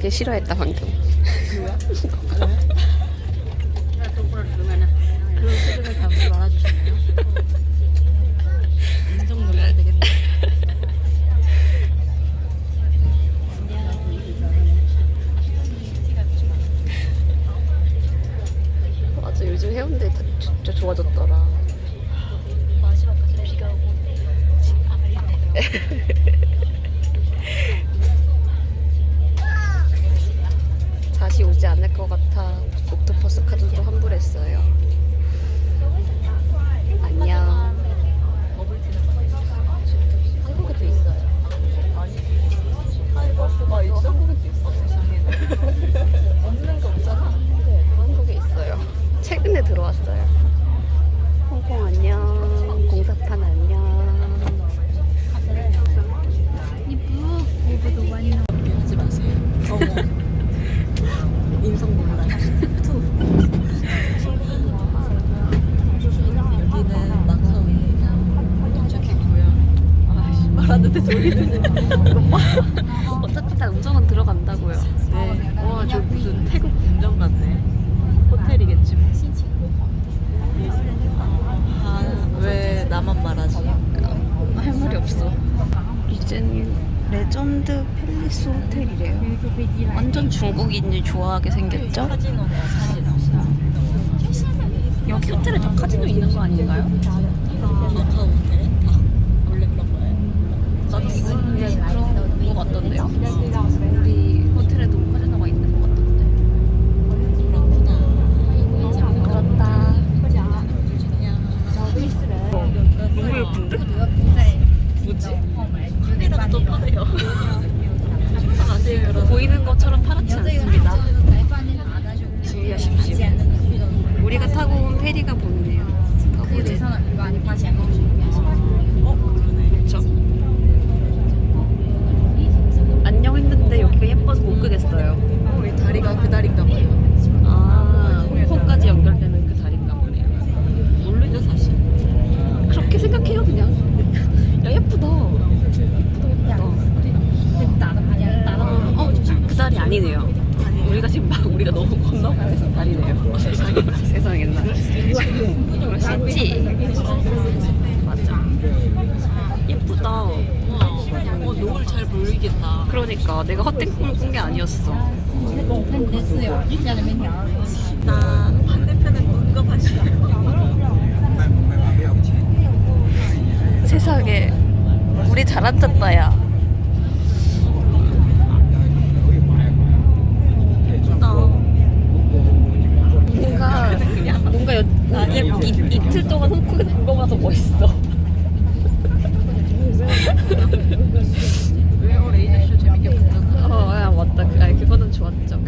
되게 싫어했다 방금. 팰리스 호텔이래요. 완전 중국인이 좋아하게 생겼죠? 여기 호텔에 다 카지노 있는 거 아닌가요? 마카오 호텔? 다 원래 그런 거예요? 나도 근데 그런 거 같던데요? 우리 호텔에도 카지노가 있는 거 같던데. 그렇구나. 그렇다. 그냥 너무 예쁜데? 뭐지? 카메라가 또 빠네요. 아세요, 여러분? 보이는 것처럼 파랗지 않습니다. 주의하십시오. 우리가 타고 온 페리가 보이네요. 터보제. 어, 그러네. 그쵸? 안녕 했는데 여기가 예뻐서 못 끄겠어요. 우리 다리가 그 다리인가 봐요. 아, 홍콩까지 연결되는 그 다리인가 보네요. 모르죠, 사실. 그렇게 생각해요, 그냥. 야, 예쁘다. 예쁘다, 예쁘다. 어, 그 다리 아니네요. 우리가 지금 막 우리가 너무 건너가는 다리네요. 세상에, 세상에나. 멋있지? 맞아. 예쁘다. 어, 노을 잘 보이겠다. 그러니까 내가 헛된 꿈을 꾼 게 아니었어. 나 반대편에 마시고. 세상에 우리 잘 앉았다 야 뭔가 뭔가 여, 이제 이, 이틀 동안 봐서 멋있어 왜요? 레이저쇼 재밌게 봤잖아. 어 야 맞다 그, 아니, 그거는 좋았죠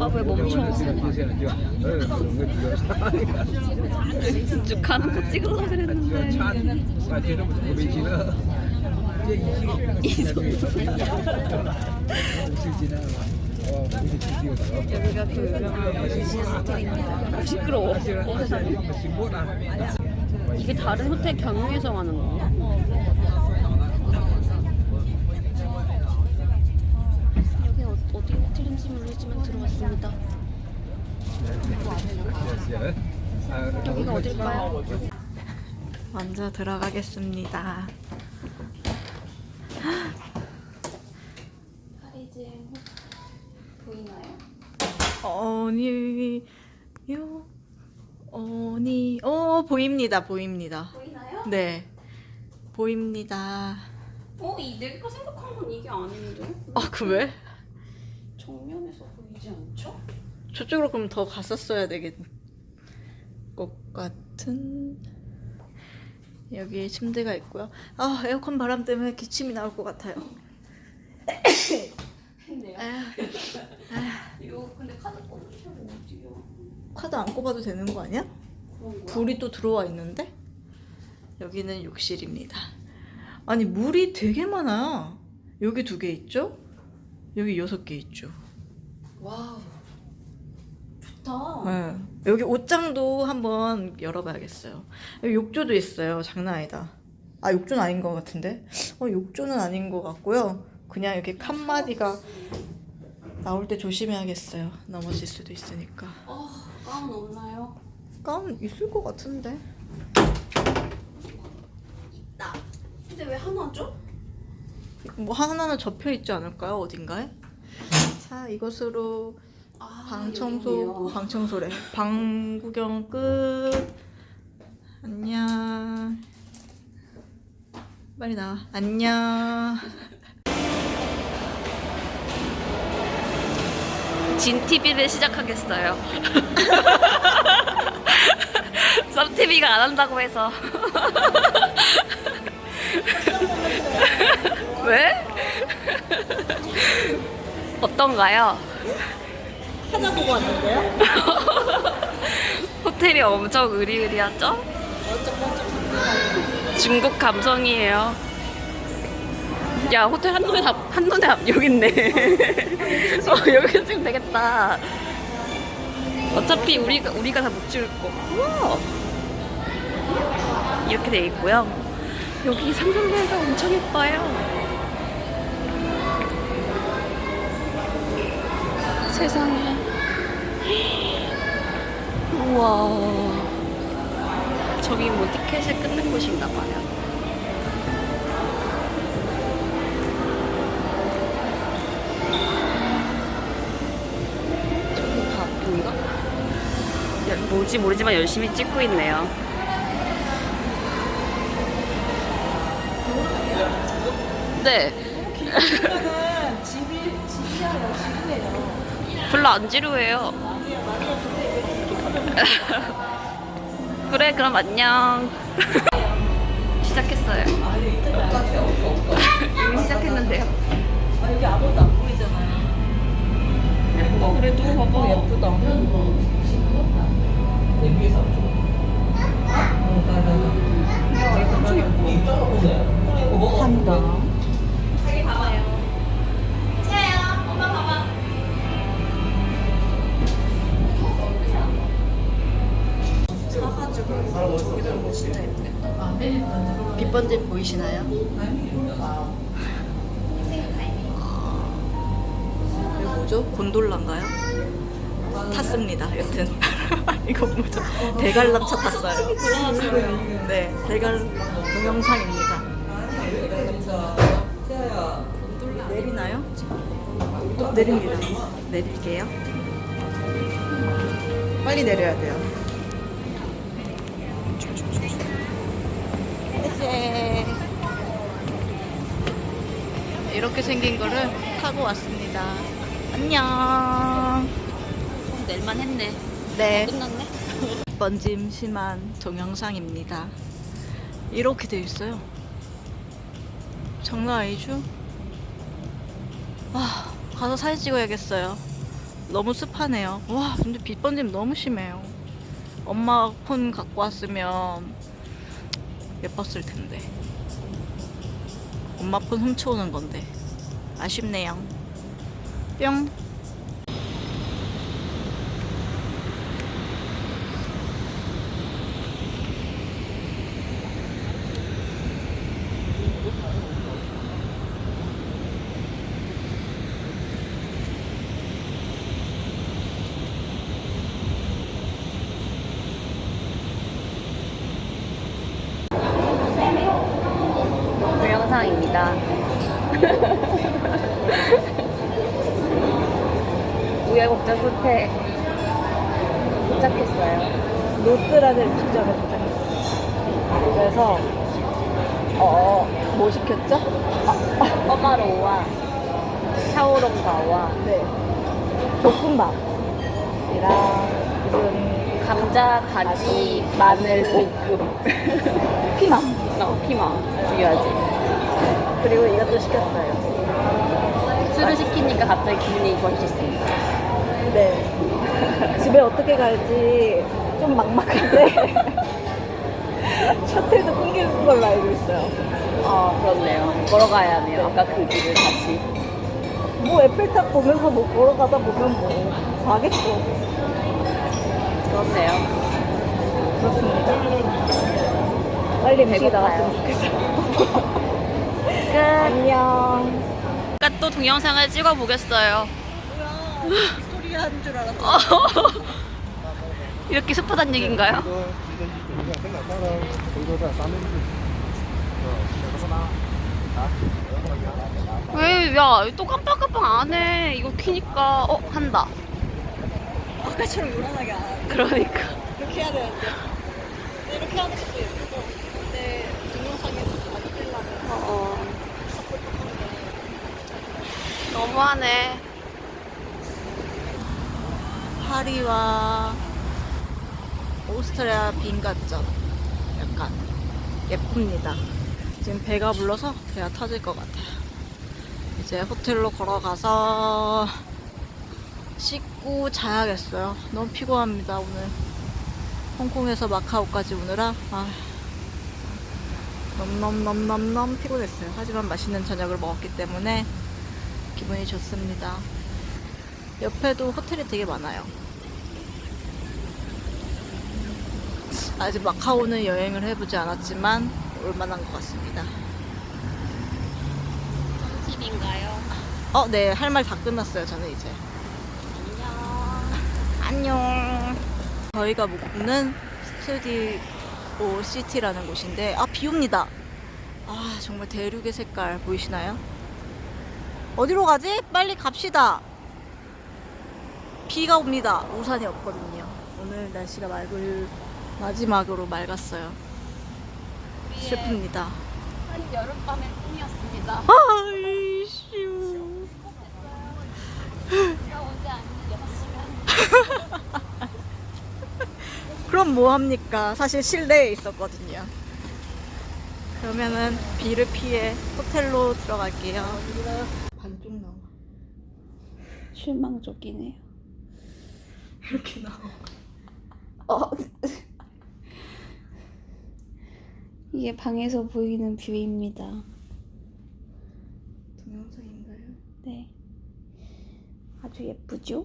아왜 멈춰 쭉 가는 거 찍으려고 그랬는데 여기가 그 유명한 비즈니스 호텔입니다. 시끄러워. 어, 세상에. 이게 다른 호텔 경유해서 가는 건가? 여기 어, 어디 호텔인지 모르지만 들어왔습니다. 여기가 어딜까요? 먼저 들어가겠습니다. 파리지행 보이나요? 어니, 요, 어니, 어, 보입니다, 보입니다. 보이나요? 네, 보입니다. 어, 이 내가 생각한 건 이게 아닌데? 아, 그 왜? 정면에서 보이지 않죠? 저쪽으로 그럼 더 갔었어야 되겠 것 같은. 여기 침대가 있고요. 아, 에어컨 바람 때문에 기침이 나올 것 같아요. 했네요. 아, 이거 근데 카드 꽂으셔도 어디요? 카드 안 꼽아도 되는 거 아니야? 그런 거야? 불이 또 들어와 있는데? 여기는 욕실입니다. 아니, 물이 되게 많아. 여기 두 개 있죠? 여기 여섯 개 있죠. 와우. 좋다. 네. 여기 옷장도 한번 열어봐야겠어요. 여기 욕조도 있어요. 장난 아니다. 아, 욕조는 아닌 것 같은데? 어, 욕조는 아닌 것 같고요. 그냥 이렇게 칸마디가 나올 때 조심해야겠어요. 넘어질 수도 있으니까. 어, 가운 없나요? 가운 있을 것 같은데. 나. 근데 왜 하나 줘? 뭐 하나는 접혀 있지 않을까요? 어딘가에? 자, 이것으로 아, 방 청소, 여기네요. 방 청소래. 방 구경 끝. 안녕. 빨리 나와. 안녕. 진 TV를 시작하겠어요. 썸 TV가 안 한다고 해서. 왜? 어떤가요? 찾아보고 왔는데요? 호텔이 엄청 으리으리하죠? 중국 감성이에요. 야 호텔 한눈에 다 한눈에 앞 여기 있네. 어 여기 찍으면 되겠다. 어차피 우리가 우리가 다 못 찍을 거. 우와. 이렇게 돼 있고요. 여기 상점대가 엄청 예뻐요. 세상에. 우와. 저기 뭐 티켓을 끊는 곳인가 봐요. 야, 뭐지 모르지만 열심히 찍고 있네요. 네. 별로 안 지루해요. 그래, 그럼 안녕. 시작했어요. 이미 시작했는데요. 아, 여기 아무도 안 보이잖아요. 그래도 봐봐. 예쁘다. 한다. 사가지고 저기서 뭐 진짜 예쁘겠다. 빛번질 보이시나요? 이거 뭐죠? 곤돌라인가요? 탔습니다. 여튼 이거 뭐죠? 대관람차 탔어요. 네, 대관 동영상입니다. 내리나요? 내립니다. 내릴게요. 빨리 내려야 돼요. 이렇게 생긴 거를 타고 왔습니다. 안녕. 낼만 했네. 네. 끝났네. 번짐 심한 동영상입니다. 이렇게 돼 있어요. 장난 아니죠? 아, 가서 사진 찍어야겠어요. 너무 습하네요. 와, 근데 빛번짐 너무 심해요. 엄마 폰 갖고 왔으면 예뻤을 텐데. 엄마 폰 훔쳐오는 건데. 아쉽네요. 뿅. 동영상입니다. 우여곡절 끝에 노스라는 음식점에 도착했어요. 그래서 어, 뭐 시켰죠? 허마로와 샤오롱바와 네. 볶음밥이랑 무슨 감자, 가지, 마늘 볶음 피망 어, 피망 중요하지. 그리고 이것도 시켰어요. 술을 시키니까 갑자기 기분이 좋아지셨습니다. 네. 집에 어떻게 갈지 좀 막막한데 셔틀도 끊기는 걸로 알고 있어요. 아 그렇네요. 걸어가야 하네요. 아까 그 길을 다시. 뭐 에펠탑 보면서 뭐 걸어가다 보면 뭐 가겠죠. 그렇네요. 그렇습니다. 빨리 음식이 배고파요. 나왔으면 좋겠어요. 끝. 안녕. 잠깐 또 동영상을 찍어 보겠어요. 뭐야 빅토리아 하는 줄 알았어 이렇게 습하단 얘기인가요? 왜, 야, 또 깜빡깜빡 안 해. 이거 키니까, 어, 한다. 아까처럼 요란하게 안 하는데. 그러니까. 이렇게 해야 되는데. 이렇게 하는 것도 예쁘고. 근데 동영상에 많이 끌려면. 어, 어. 너무하네. 파리와 오스트리아 빈 같죠? 약간 예쁩니다. 지금 배가 불러서 배가 터질 것 같아요. 이제 호텔로 걸어가서 씻고 자야겠어요. 너무 피곤합니다 오늘. 홍콩에서 마카오까지 오느라 아, 넘넘넘넘넘 피곤했어요. 하지만 맛있는 저녁을 먹었기 때문에 기분이 좋습니다. 옆에도 호텔이 되게 많아요. 아직 마카오는 여행을 해보지 않았지만 올만한 것 같습니다. 팁인가요? 어, 네, 할 말 다 끝났어요. 저는 이제. 안녕. 저희가 묵는 스튜디오 시티라는 곳인데, 아, 비 옵니다. 아, 정말 대륙의 색깔 보이시나요? 어디로 가지? 빨리 갑시다. 비가 옵니다. 우산이 없거든요. 오늘 날씨가 맑을 마지막으로 맑았어요. 슬픕니다. 한 여름밤의 꿈이었습니다. 않으면 그럼 뭐 합니까? 사실 실내에 있었거든요. 그러면은 비를 피해 호텔로 들어갈게요. 반쪽 나와. 실망적이네요. 이렇게 나와. 어. 이게 방에서 보이는 뷰입니다. 동영상인가요? 네. 아주 예쁘죠?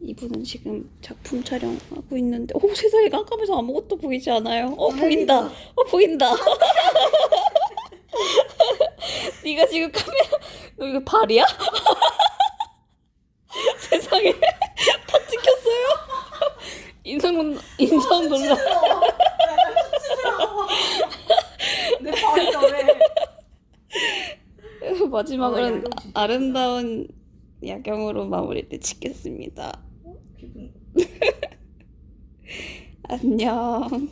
이분은 지금 작품 촬영하고 있는데, 오, 세상에 깜깜해서 아무것도 보이지 않아요. 어, 보인다. 어, 보인다. 네가 지금 카메라, 너 이거 발이야? 세상에 다 찍혔어요. 인성 논- 인성 논란. 내 발이다 왜? 어, 마지막으로는 야경 진짜 아름다운 야경으로 마무리를 짓겠습니다. 기분 안녕.